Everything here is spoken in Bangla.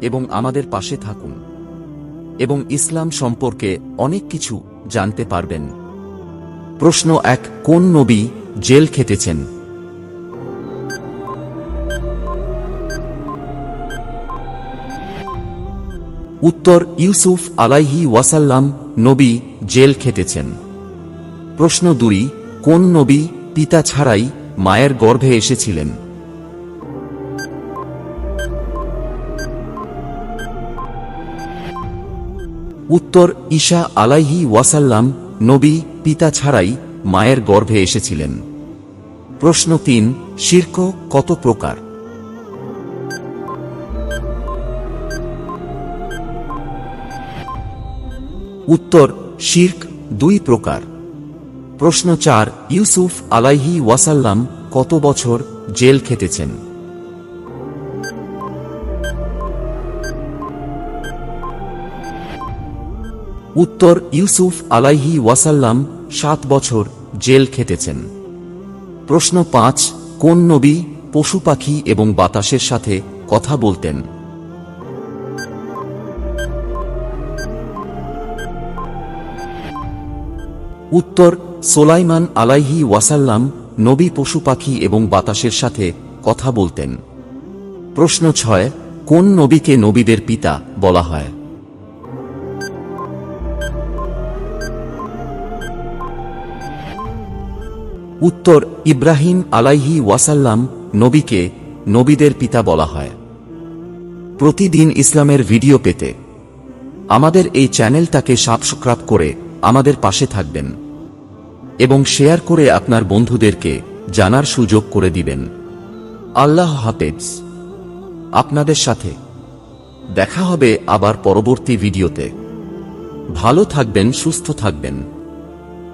এবং আমাদের পাশে থাকুন। এবং ইসলাম সম্পর্কে অনেক কিছু জানতে পারবেন। প্রশ্ন এক, কোন নবী জেল খেটেছেন? উত্তর, ইউসুফ আলাইহি ওয়াসাল্লাম নবী জেল খেটেছেন। প্রশ্ন দুই, কোন নবী পিতা ছাড়াই মায়ের গর্ভে এসেছিলেন? উত্তর ঈশা আলাইহি ওয়াসাল্লাম নবী, পিতা ছাড়াই মায়ের গর্ভে এসেছিলেন। প্রশ্ন তিন, শির্ক কত প্রকার? উত্তর, শির্ক দুই প্রকার। প্রশ্ন চার, ইউসুফ আলাইহি ওয়াসাল্লাম কত বছর জেল খেটেছেন? উত্তর ইউসুফ আলাইহি ওয়াসাল্লাম সাত বছর জেল খেটেছেন। প্রশ্ন পাঁচ, কোন নবী পশু পাখি এবং বাতাসের সাথে কথা বলতেন? উত্তর, সোলাইমান আলাইহি ওয়াসাল্লাম নবী পশু পাখি এবং বাতাসের সাথে কথা বলতেন। প্রশ্ন ছয়, কোন নবীকে নবীদের পিতা বলা হয়? উত্তর ইব্রাহিম আলাইহি ওয়াসাল্লাম নবীকে নবীদের পিতা বলা হয়। প্রতিদিন ইসলামের ভিডিও পেতে আমাদের এই চ্যানেলটাকে সাবস্ক্রাইব করে আমাদের পাশে থাকবেন এবং শেয়ার করে আপনার বন্ধুদেরকে জানার সুযোগ করে দিবেন। আল্লাহ হাফেজ। আপনাদের সাথে দেখা হবে আবার পরবর্তী ভিডিওতে। ভালো থাকবেন, সুস্থ থাকবেন।